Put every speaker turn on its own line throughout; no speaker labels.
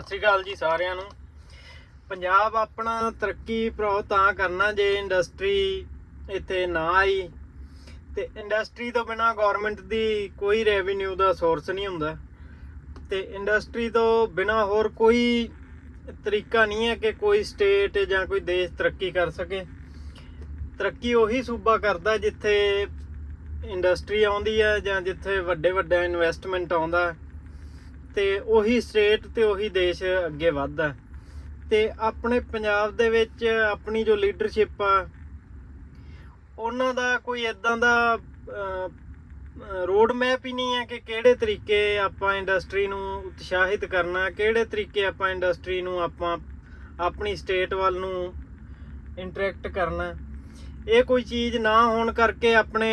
ਸਤਿ ਸ੍ਰੀ ਅਕਾਲ ਜੀ ਸਾਰਿਆਂ ਨੂੰ। ਪੰਜਾਬ ਆਪਣਾ ਤਰੱਕੀ ਪ੍ਰੋ ਤਾਂ ਕਰਨਾ ਜੇ ਇੰਡਸਟਰੀ ਇੱਥੇ ਨਾ ਆਈ। ਤੇ ਇੰਡਸਟਰੀ ਤੋਂ ਬਿਨਾ ਗਵਰਨਮੈਂਟ ਦੀ ਕੋਈ ਰੈਵਨਿਊ ਦਾ ਸੋਰਸ ਨਹੀਂ ਹੁੰਦਾ। ਤੇ ਇੰਡਸਟਰੀ ਤੋਂ ਬਿਨਾ ਹੋਰ ਕੋਈ ਤਰੀਕਾ ਨਹੀਂ ਹੈ ਕਿ ਕੋਈ ਸਟੇਟ ਜਾਂ ਕੋਈ ਦੇਸ਼ ਤਰੱਕੀ ਕਰ ਸਕੇ। ਤਰੱਕੀ ਉਹੀ ਸੂਬਾ ਕਰਦਾ ਜਿੱਥੇ ਇੰਡਸਟਰੀ ਆਉਂਦੀ ਹੈ ਜਾਂ ਜਿੱਥੇ ਵੱਡੇ ਵੱਡਾ ਇਨਵੈਸਟਮੈਂਟ ਆਉਂਦਾ। ਹੈ ਤੇ ਉਹੀ ਸਟੇਟ ਤੇ ਉਹੀ ਦੇਸ਼ ਅੱਗੇ ਵੱਧਦਾ ਤੇ ਆਪਣੇ ਪੰਜਾਬ ਦੇ ਵਿੱਚ ਆਪਣੀ ਜੋ ਲੀਡਰਸ਼ਿਪ ਆ, ਉਹਨਾਂ ਦਾ ਕੋਈ ਇਦਾਂ ਦਾ ਰੋਡ ਮੈਪ ਹੀ ਨਹੀਂ ਹੈ ਕਿ ਕਿਹੜੇ ਤਰੀਕੇ ਆਪਾਂ ਇੰਡਸਟਰੀ ਨੂੰ ਉਤਸ਼ਾਹਿਤ ਕਰਨਾ, ਕਿਹੜੇ ਤਰੀਕੇ ਆਪਾਂ ਇੰਡਸਟਰੀ ਨੂੰ ਆਪਾਂ ਆਪਣੀ ਸਟੇਟ ਵੱਲ ਨੂੰ ਇੰਟਰੈਕਟ ਕਰਨਾ। ਇਹ ਕੋਈ ਚੀਜ਼ ਨਾ ਹੋਣ ਕਰਕੇ ਆਪਣੇ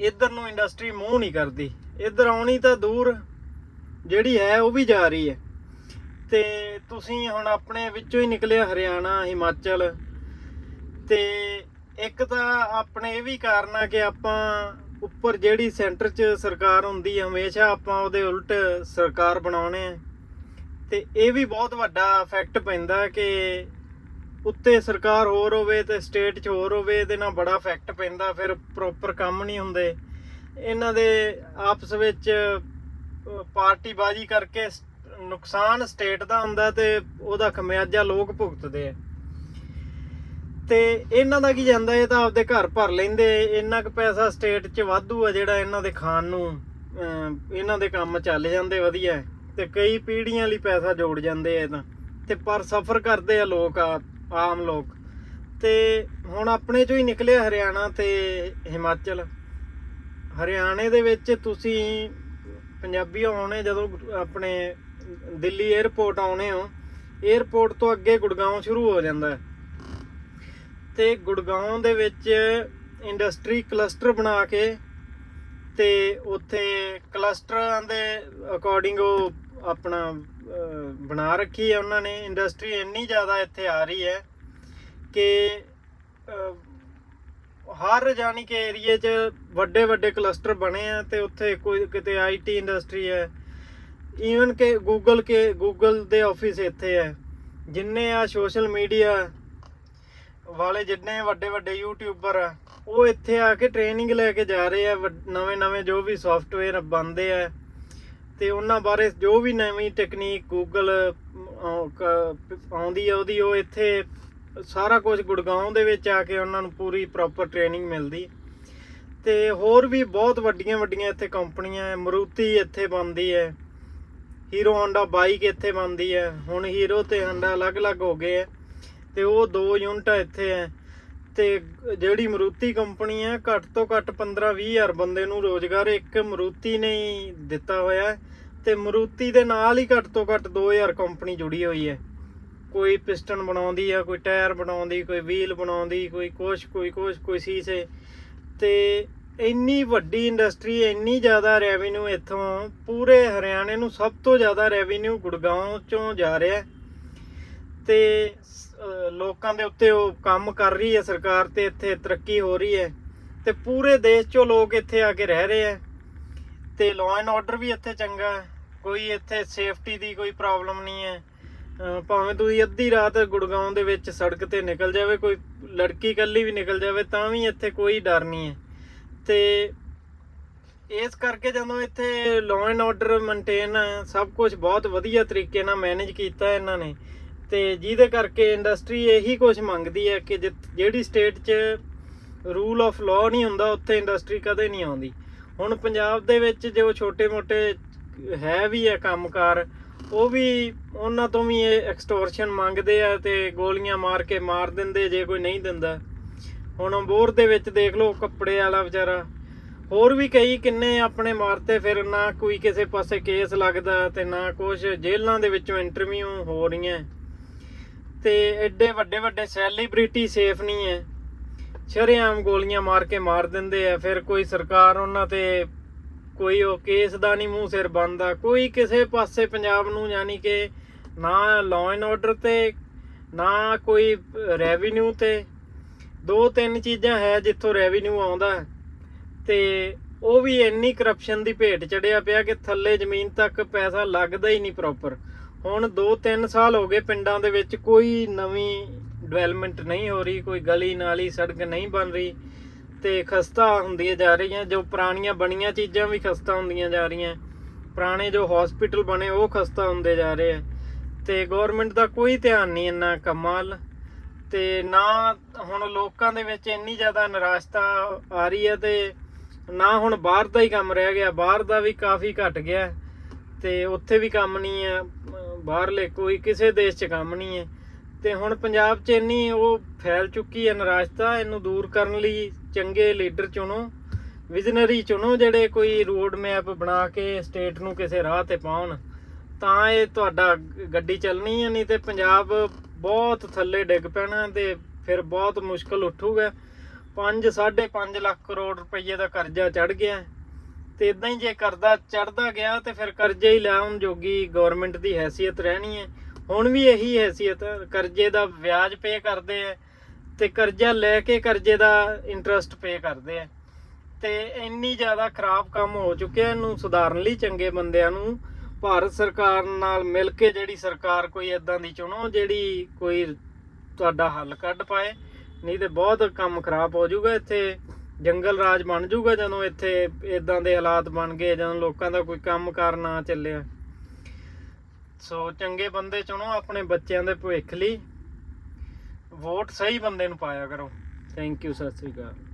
ਇੱਧਰ ਨੂੰ ਇੰਡਸਟਰੀ ਮੂੰਹ ਨਹੀਂ ਕਰਦੀ। ਇੱਧਰ ਆਉਣੀ ਤਾਂ ਦੂਰ ਜਿਹੜੀ ਹੈ ਉਹ ਵੀ ਜਾ ਰਹੀ ਹੈ। ਤੇ ਤੁਸੀਂ ਹੁਣ ਆਪਣੇ ਵਿੱਚੋਂ ਹੀ ਨਿਕਲਿਆ ਹਰਿਆਣਾ, ਹਿਮਾਚਲ। ਤੇ ਇੱਕ ਤਾਂ ਆਪਣੇ ਇਹ ਵੀ ਕਾਰਨ ਆ ਕਿ ਆਪਾਂ ਉੱਪਰ ਜਿਹੜੀ ਸੈਂਟਰ 'ਚ ਸਰਕਾਰ ਹੁੰਦੀ ਹੈ ਹਮੇਸ਼ਾ ਆਪਾਂ ਉਹਦੇ ਉਲਟ ਸਰਕਾਰ ਬਣਾਉਣੇ ਆ। ਤੇ ਇਹ ਵੀ ਬਹੁਤ ਵੱਡਾ ਇਫੈਕਟ ਪੈਂਦਾ ਕਿ ਉੱਤੇ ਸਰਕਾਰ ਹੋਰ ਹੋਵੇ ਤੇ ਸਟੇਟ 'ਚ ਹੋਰ ਹੋਵੇ, ਇਹਦੇ ਨਾਲ ਬੜਾ ਇਫੈਕਟ ਪੈਂਦਾ, ਫਿਰ ਪ੍ਰੋਪਰ ਕੰਮ ਨਹੀਂ ਹੁੰਦੇ। ਇਹਨਾਂ ਦੇ ਆਪਸ ਵਿੱਚ ਅਹ, ਪਾਰਟੀਬਾਜ਼ੀ ਕਰਕੇ ਨੁਕਸਾਨ ਸਟੇਟ ਦਾ ਹੁੰਦਾ ਤੇ ਉਹਦਾ ਖਮਿਆਜਾ ਲੋਕ ਭੁਗਤਦੇ ਆ। ਤੇ ਇਹਨਾਂ ਦਾ ਕੀ ਜਾਂਦਾ ਇਹ ਤਾਂ ਆਪਦੇ ਘਰ ਭਰ ਲੈਂਦੇ ਇੰਨਾ ਕੁ ਪੈਸਾ ਸਟੇਟ 'ਚ ਵਾਧੂ ਆ ਜਿਹੜਾ ਇਹਨਾਂ ਦੇ ਖਾਣ ਨੂੰ ਇਹਨਾਂ ਦੇ ਕੰਮ ਚੱਲ ਜਾਂਦੇ ਵਧੀਆ। ਤੇ ਕਈ ਪੀੜ੍ਹੀਆਂ ਲਈ ਪੈਸਾ ਜੋੜ ਜਾਂਦੇ ਆ ਇਹ ਤਾਂ। ਤੇ ਪਰ ਸਫਰ ਕਰਦੇ ਆ ਲੋਕ ਆ ਆਮ ਲੋਕ। ਤੇ ਹੁਣ ਆਪਣੇ ਚੋਂ ਹੀ ਨਿਕਲਿਆ ਹਰਿਆਣਾ ਤੇ ਹਿਮਾਚਲ। ਹਰਿਆਣੇ ਦੇ ਵਿੱਚ ਤੁਸੀਂ ਪੰਜਾਬੀ ਆਉਣੇ ਜਦੋਂ ਆਪਣੇ ਦਿੱਲੀ 에ਅਰਪੋਰਟ ਆਉਣੇ ਹੋ 에ਅਰਪੋਰਟ ਤੋਂ ਅੱਗੇ ਗੁੜਗਾਉਂ ਸ਼ੁਰੂ ਹੋ ਜਾਂਦਾ ਹੈ। ਤੇ ਗੁੜਗਾਉਂ ਦੇ ਵਿੱਚ ਇੰਡਸਟਰੀ ਕਲਸਟਰ ਬਣਾ ਕੇ ਤੇ ਉੱਥੇ ਕਲਸਟਰਾਂ ਦੇ ਅਕੋਰਡਿੰਗ ਉਹ ਆਪਣਾ ਬਣਾ ਰੱਖੀ ਹੈ ਉਹਨਾਂ ਨੇ। ਇੰਡਸਟਰੀ ਇੰਨੀ ਜ਼ਿਆਦਾ ਇੱਥੇ ਆ ਰਹੀ ਹੈ ਕਿ ਹਰ ਜਾਨੀ ਕਿ ਏਰੀਏ 'ਚ ਵੱਡੇ ਵੱਡੇ ਕਲਸਟਰ ਬਣੇ ਆ ਤੇ ਉੱਥੇ ਕੋਈ ਕਿਤੇ ਆਈਟੀ ਇੰਡਸਟਰੀ ਹੈ। ਈਵਨ ਕਿ ਗੂਗਲ ਕੇ ਗੂਗਲ ਦੇ ਆਫਿਸ ਇੱਥੇ ਹੈ। ਜਿੰਨੇ ਆ ਸੋਸ਼ਲ ਮੀਡੀਆ ਵਾਲੇ, ਜਿੰਨੇ ਵੱਡੇ ਵੱਡੇ ਯੂਟਿਊਬਰ ਆ, ਉਹ ਇੱਥੇ ਆ ਕੇ ਟ੍ਰੇਨਿੰਗ ਲੈ ਕੇ ਜਾ ਰਹੇ ਆ। ਨਵੇਂ ਨਵੇਂ ਜੋ ਵੀ ਸੌਫਟਵੇਅਰ ਬਣਦੇ ਆ ਤੇ ਉਹਨਾਂ ਬਾਰੇ ਜੋ ਵੀ ਨਵੀਂ ਟੈਕਨੀਕ ਗੂਗਲ ਆਉਂਦੀ ਆ ਉਹਦੀ, ਉਹ ਇੱਥੇ ਸਾਰਾ ਕੁਝ ਗੁੜਗਾਉਂ ਦੇ ਵਿੱਚ ਆ ਕੇ ਉਹਨਾਂ ਨੂੰ ਪੂਰੀ ਪ੍ਰੋਪਰ ਟ੍ਰੇਨਿੰਗ ਮਿਲਦੀ। ਤੇ ਹੋਰ ਵੀ ਬਹੁਤ ਵੱਡੀਆਂ ਵੱਡੀਆਂ ਇੱਥੇ ਕੰਪਨੀਆਂ ਹੈ ਮਰੂਤੀ ਇੱਥੇ ਬਣਦੀ ਹੈ ਹੀਰੋ ਹੋਂਡਾ ਬਾਈਕ ਇੱਥੇ ਬਣਦੀ ਹੈ ਹੁਣ ਹੀਰੋ ਤੇ ਹੋਂਡਾ ਅਲੱਗ-ਅਲੱਗ ਹੋ ਗਏ ਹੈ ਤੇ ਉਹ ਦੋ ਯੂਨਿਟਾਂ ਇੱਥੇ ਹੈ ਤੇ ਜਿਹੜੀ ਮਰੂਤੀ ਕੰਪਨੀ ਹੈ ਘੱਟ ਤੋਂ ਘੱਟ 15-20 ਹਜ਼ਾਰ ਬੰਦੇ ਨੂੰ ਰੋਜ਼ਗਾਰ ਇੱਕ ਮਰੂਤੀ ਨੇ ਹੀ ਦਿੱਤਾ ਹੋਇਆ ਹੈ ਤੇ ਮਰੂਤੀ ਦੇ ਨਾਲ ਹੀ ਘੱਟ ਤੋਂ ਘੱਟ 2000 ਕੰਪਨੀ ਜੁੜੀ ਹੋਈ ਹੈ ਕੋਈ ਪਿਸਟਨ ਬਣਾਉਂਦੀ ਆ, ਕੋਈ ਟਾਇਰ ਬਣਾਉਂਦੀ, ਕੋਈ ਵੀਲ ਬਣਾਉਂਦੀ, ਕੋਈ ਕੁਛ ਕੋਈ ਕੁਛ, ਕੋਈ ਸੀਸੇ। ਤੇ ਇੰਨੀ ਵੱਡੀ ਇੰਡਸਟਰੀ ਇੰਨੀ ਜ਼ਿਆਦਾ ਰੈਵਨਿਊ ਇੱਥੋਂ ਪੂਰੇ ਹਰਿਆਣੇ ਨੂੰ ਸਭ ਤੋਂ ਜ਼ਿਆਦਾ ਰੈਵਨਿਊ ਗੁੜਗਾਉਂ ਚੋਂ ਜਾ ਰਿਹਾ। ਹੈ ਤੇ ਲੋਕਾਂ ਦੇ ਉੱਤੇ ਉਹ ਕੰਮ ਕਰ ਰਹੀ ਹੈ, ਸਰਕਾਰ ਤੇ ਇੱਥੇ ਤਰੱਕੀ ਹੋ ਰਹੀ ਹੈ। ਤੇ ਪੂਰੇ ਦੇਸ਼ ਚੋਂ ਲੋਕ ਇੱਥੇ ਆ ਕੇ ਰਹਿ ਰਹੇ ਹੈ। ਤੇ ਲਾਅ ਐਂਡ ਆਰਡਰ ਵੀ ਇੱਥੇ ਚੰਗਾ ਕੋਈ ਇੱਥੇ ਸੇਫਟੀ ਦੀ ਕੋਈ ਪ੍ਰੋਬਲਮ ਨਹੀਂ ਹੈ। ਭਾਵੇਂ ਤੁਸੀਂ ਅੱਧੀ ਰਾਤ ਗੁੜਗਾਉਂ ਦੇ ਵਿੱਚ ਸੜਕ ਤੇ ਨਿਕਲ ਜਾਵੇ, ਕੋਈ ਲੜਕੀ ਇਕੱਲੀ ਵੀ ਨਿਕਲ ਜਾਵੇ, ਤਾਂ ਵੀ ਇੱਥੇ ਕੋਈ ਡਰ ਨਹੀਂ ਹੈ। ਤੇ ਇਸ ਕਰਕੇ ਜਦੋਂ ਇੱਥੇ ਲਾਅ ਐਂਡ ਆਰਡਰ ਮੇਨਟੇਨ ਸਭ ਕੁਝ ਬਹੁਤ ਵਧੀਆ ਤਰੀਕੇ ਨਾਲ ਮੈਨੇਜ ਕੀਤਾ ਇਹਨਾਂ ਨੇ। ਤੇ ਜਿਹਦੇ ਕਰਕੇ ਇੰਡਸਟਰੀ ਇਹੀ ਕੁਝ ਮੰਗਦੀ ਹੈ ਕਿ ਜਿ- ਜਿਹੜੀ ਸਟੇਟ 'ਚ ਰੂਲ ਆਫ ਲਾਅ ਨਹੀਂ ਹੁੰਦਾ, ਉੱਥੇ ਇੰਡਸਟਰੀ ਕਦੇ ਨਹੀਂ ਆਉਂਦੀ। ਹੁਣ ਪੰਜਾਬ ਦੇ ਵਿੱਚ ਜੋ ਛੋਟੇ-ਮੋਟੇ ਹੈ ਵੀ ਹੈ ਕੰਮਕਾਰ ਉਹ ਵੀ ਉਹਨਾਂ ਤੋਂ ਵੀ ਇਹ ਐਕਸਟੋਰਸ਼ਨ ਮੰਗਦੇ ਆ ਤੇ ਗੋਲੀਆਂ ਮਾਰ ਕੇ ਮਾਰ ਦਿੰਦੇ, ਜੇ ਕੋਈ ਨਹੀਂ ਦਿੰਦਾ। ਹੁਣ ਅੰਬੋਰ ਦੇ ਵਿੱਚ ਦੇਖ ਲਓ, ਕੱਪੜੇ ਵਾਲਾ ਵਿਚਾਰਾ। ਹੋਰ ਵੀ ਕਈ ਕਿੰਨੇ ਆਪਣੇ ਮਾਰਤੇ, ਫਿਰ ਨਾ ਕੋਈ ਕਿਸੇ ਪਾਸੇ ਕੇਸ ਲੱਗਦਾ ਤੇ ਨਾ ਕੁਝ ਜੇਲ੍ਹਾਂ ਦੇ ਵਿੱਚੋਂ ਇੰਟਰਵਿਊ ਹੋ ਰਹੀਆਂ। ਤੇ ਐਡੇ ਵੱਡੇ ਵੱਡੇ ਸੈਲੀਬ੍ਰਿਟੀ ਸੇਫ ਨਹੀਂ ਹੈ ਸ਼ਰੇਆਮ ਗੋਲੀਆਂ ਮਾਰ ਕੇ ਮਾਰ ਦਿੰਦੇ ਆ। ਫਿਰ ਕੋਈ ਸਰਕਾਰ ਉਹਨਾਂ ਤੇ ਕੋਈ ਉਹ ਕੇਸ ਦਾ ਨਹੀਂ ਮੂੰਹ ਸਿਰ ਬੰਦਾ ਕੋਈ ਕਿਸੇ ਪਾਸੇ ਪੰਜਾਬ ਨੂੰ ਯਾਨੀ ਕਿ ਨਾ ਲਾਅ ਐਂਡ ਆਰਡਰ ਤੇ, ਨਾ ਕੋਈ ਰੈਵਨਿਊ ਤੇ, ਦੋ ਤਿੰਨ ਚੀਜ਼ਾਂ ਹੈ ਜਿੱਥੋਂ ਰੈਵਨਿਊ ਆਉਂਦਾ ਤੇ ਉਹ ਵੀ ਇੰਨੀ ਕਰਪਸ਼ਨ ਦੀ ਭੇਟ ਚੜਿਆ ਪਿਆ ਕਿ ਥੱਲੇ ਜ਼ਮੀਨ ਤੱਕ ਪੈਸਾ ਲੱਗਦਾ ਹੀ ਨਹੀਂ ਪ੍ਰੋਪਰ ਹੁਣ 2-3 ਸਾਲ ਹੋ ਗਏ ਪਿੰਡਾਂ ਦੇ ਵਿੱਚ ਕੋਈ ਨਵੀਂ ਡਿਵੈਲਪਮੈਂਟ ਨਹੀਂ ਹੋ ਰਹੀ, ਕੋਈ ਗਲੀ ਨਾਲੀ ਸੜਕ ਨਹੀਂ ਬਣ ਰਹੀ। ਤੇ ਖਸਤਾ ਹੁੰਦੀਆਂ ਜਾ ਰਹੀਆਂ, ਜੋ ਪੁਰਾਣੀਆਂ ਬਣੀਆਂ ਚੀਜ਼ਾਂ ਵੀ ਖਸਤਾ ਹੁੰਦੀਆਂ ਜਾ ਰਹੀਆਂ। ਪੁਰਾਣੇ ਜੋ ਹਸਪੀਟਲ ਬਣੇ, ਉਹ ਖਸਤਾ ਹੁੰਦੇ ਜਾ ਰਹੇ ਆ। ਤੇ ਗਵਰਨਮੈਂਟ ਦਾ ਕੋਈ ਧਿਆਨ ਨਹੀਂ ਇੰਨਾ ਕੰਮਾਂ ਵੱਲ ਤੇ ਨਾ ਹੁਣ ਲੋਕਾਂ ਦੇ ਵਿੱਚ ਇੰਨੀ ਜ਼ਿਆਦਾ ਨਿਰਾਸ਼ਤਾ ਆ ਰਹੀ ਹੈ ਤੇ ਨਾ ਹੁਣ ਬਾਹਰ ਦਾ ਹੀ ਕੰਮ ਰਹਿ ਗਿਆ। ਬਾਹਰ ਦਾ ਵੀ ਕਾਫੀ ਘਟ ਗਿਆ। ਤੇ ਉੱਥੇ ਵੀ ਕੰਮ ਨਹੀਂ ਹੈ ਬਾਹਰਲੇ ਕੋਈ, ਕਿਸੇ ਦੇਸ਼ 'ਚ ਕੰਮ ਨਹੀਂ ਹੈ ਤੇ ਹੁਣ ਪੰਜਾਬ 'ਚ ਇੰਨੀ ਉਹ ਫੈਲ ਚੁੱਕੀ ਹੈ ਨਿਰਾਸ਼ਤਾ, ਇਹਨੂੰ ਦੂਰ ਕਰਨ ਲਈ ਚੰਗੇ ਲੀਡਰ ਚੁਣੋ, ਵਿਜ਼ਨਰੀ ਚੁਣੋ ਜਿਹੜੇ ਕੋਈ ਰੋਡ ਮੈਪ ਬਣਾ ਕੇ ਸਟੇਟ ਨੂੰ ਕਿਸੇ ਰਾਹ ਤੇ ਪਾਉਣ। ਤਾਂ ਇਹ ਤੁਹਾਡਾ ਗੱਡੀ ਚੱਲਣੀ ਹੈ, ਨਹੀਂ ਤੇ ਪੰਜਾਬ ਬਹੁਤ ਥੱਲੇ ਡਿੱਗ ਪੈਣਾ ਤੇ ਫਿਰ ਬਹੁਤ ਮੁਸ਼ਕਲ ਉੱਠੂਗਾ। 5 5.5 ਲੱਖ ਕਰੋੜ ਰੁਪਏ ਦਾ ਕਰਜ਼ਾ ਚੜ ਗਿਆ। ਤੇ ਇਦਾਂ ਹੀ ਜੇ ਕਰਜ਼ਾ ਚੜਦਾ ਗਿਆ ਤੇ ਫਿਰ ਕਰਜ਼ੇ ਹੀ ਲੈਣ ਜੋਗੀ ਗਵਰਨਮੈਂਟ ਦੀ ਹੈਸੀਅਤ ਰਹਿਣੀ ਹੈ। ਹੁਣ ਵੀ ਇਹੀ ਹੈਸੀਅਤ ਕਰਜ਼ੇ ਦਾ ਵਿਆਜ ਪੇ ਕਰਦੇ ਆ ਤੇ ਕਰਜ਼ਾ ਲੈ ਕੇ ਕਰਜ਼ੇ ਦਾ ਇੰਟਰਸਟ ਪੇ ਕਰਦੇ ਆ। ਤੇ ਇੰਨੀ ਜ਼ਿਆਦਾ ਖਰਾਬ ਕੰਮ ਹੋ ਚੁੱਕਿਆ ਇਹਨੂੰ, ਸੁਧਾਰਨ ਲਈ ਚੰਗੇ ਬੰਦਿਆਂ ਨੂੰ। ਭਾਰਤ ਸਰਕਾਰ ਨਾਲ ਮਿਲ ਕੇ ਜਿਹੜੀ ਸਰਕਾਰ ਕੋਈ ਇਦਾਂ ਦੀ ਚੁਣੋ, ਜਿਹੜੀ ਕੋਈ ਤੁਹਾਡਾ ਹੱਲ ਕੱਢ ਪਾਏ, ਨਹੀਂ ਤੇ ਬਹੁਤ ਕੰਮ ਖਰਾਬ ਹੋ ਜਾਊਗਾ ਇੱਥੇ। ਜੰਗਲ ਰਾਜ ਬਣ ਜਾਊਗਾ ਜਦੋਂ ਇੱਥੇ ਇਦਾਂ ਦੇ ਹਾਲਾਤ ਬਣ ਗਏ, ਜਦੋਂ ਲੋਕਾਂ ਦਾ ਕੋਈ ਕੰਮ ਕਾਰ ਨਾ ਚੱਲਿਆ। ਸੋ ਚੰਗੇ ਬੰਦੇ ਚੁਣੋ ਆਪਣੇ ਬੱਚਿਆਂ ਦੇ ਭਵਿੱਖ ਲਈ। ਵੋਟ ਸਹੀ ਬੰਦੇ ਨੂੰ ਪਾਇਆ ਕਰੋ। Thank you Sat Sri Akal.